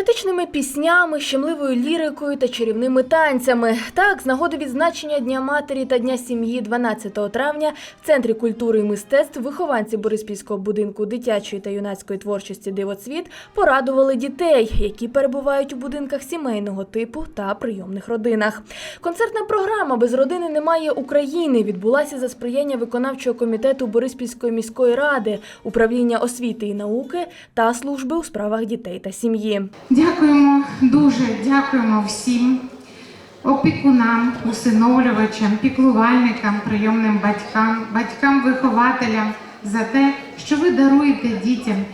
Патріотичними піснями, щемливою лірикою та чарівними танцями. Так, з нагоди відзначення Дня матері та Дня сім'ї 12 травня в Центрі культури і мистецтв вихованці Бориспільського будинку дитячої та юнацької творчості Дивоцвіт порадували дітей, які перебувають у будинках сімейного типу та прийомних родинах. Концертна програма Без родини немає України відбулася за сприяння виконавчого комітету Бориспільської міської ради, управління освіти і науки та служби у справах дітей та сім'ї. Дякуємо дуже, дякуємо всім опікунам, усиновлювачам, піклувальникам, прийомним батькам, батькам-вихователям за те, що ви даруєте дітям,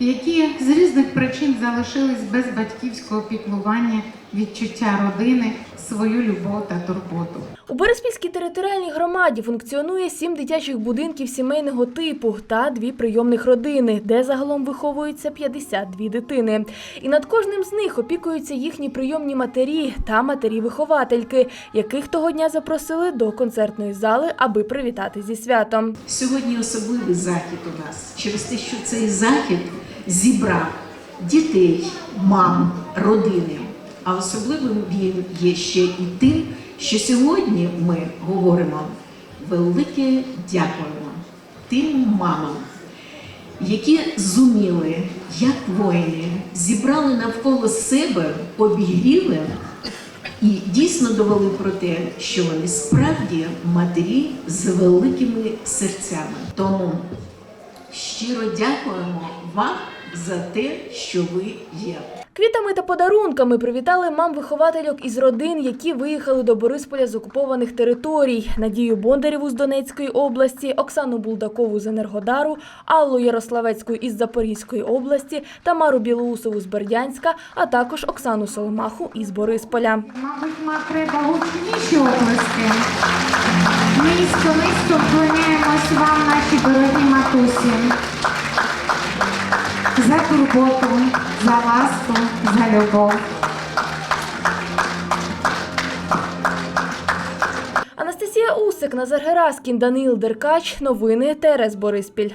які з різних причин залишились без батьківського піклування, відчуття родини, свою любов та турботу. У Бориспільській територіальній громаді функціонує сім дитячих будинків сімейного типу та дві прийомних родини, де загалом виховуються 52 дитини. І над кожним з них опікуються їхні прийомні матері та матері-виховательки, яких того дня запросили до концертної зали, аби привітати зі святом. Сьогодні особливий захід у нас через те, що цей захід зібрав дітей, мам, родини. А особливим він є ще і тим, що сьогодні ми говоримо велике дякуємо тим мамам, які зуміли, як воїни, зібрали навколо себе, обігріли і дійсно довели про те, що вони справді матері з великими серцями. Тому щиро дякуємо вам за те, що ви є. Квітами та подарунками привітали мам-виховательок із родин, які виїхали до Борисполя з окупованих територій. Надію Бондарєву з Донецької області, Оксану Булдакову з Енергодару, Аллу Ярославецьку із Запорізької області, Тамару Білоусову з Бердянська, а також Оксану Соломаху із Борисполя. Мабуть, нам треба гучніші оплески. Низько, низько вклоняємось вам, наші дорогі матусі. Турботу, за ласку, за любов. Анастасія Усик, Назар Гераскін, Даниїл Деркач. Новини ТРС Бориспіль.